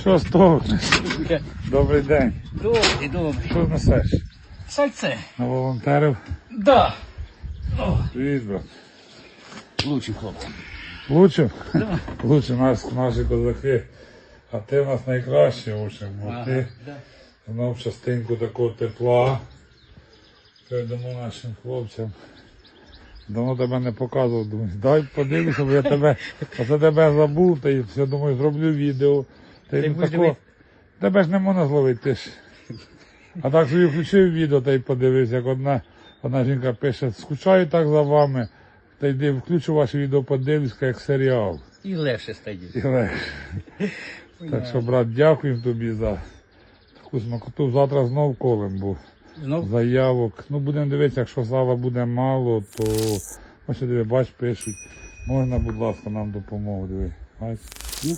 Що стогнеш? Добрий день. Добрий, добрий. Що несеш? Сальце. На волонтерів? Да. Привіт, брат. Лучшим хлопцем. Лучше? Да. Лучше нас, наші козаки. А ти в нас найкраще учень, бо ти да. знов частинку такого тепла. Передамо нашим хлопцям. Давно тебе не показував, думаю, дай подивлюся, бо я тебе, оце тебе забув, та й все, думаю, зроблю відео. Ти ну, будеш такого, тебе ж не можна зловити, ти ж. А так собі включив відео та й подивився, як одна, одна жінка пише, скучаю так за вами, та йди включу ваше відео, подивлюся, як серіал. І легше стає. І легше. Так що, брат, дякуємо тобі за таку смакоту. Завтра знов колем був Знов заявок. Ну, будемо дивитися, якщо сала буде мало, то ось диви, бач, пишуть. Можна, будь ласка, нам допомогу. Диви. Бач. ну то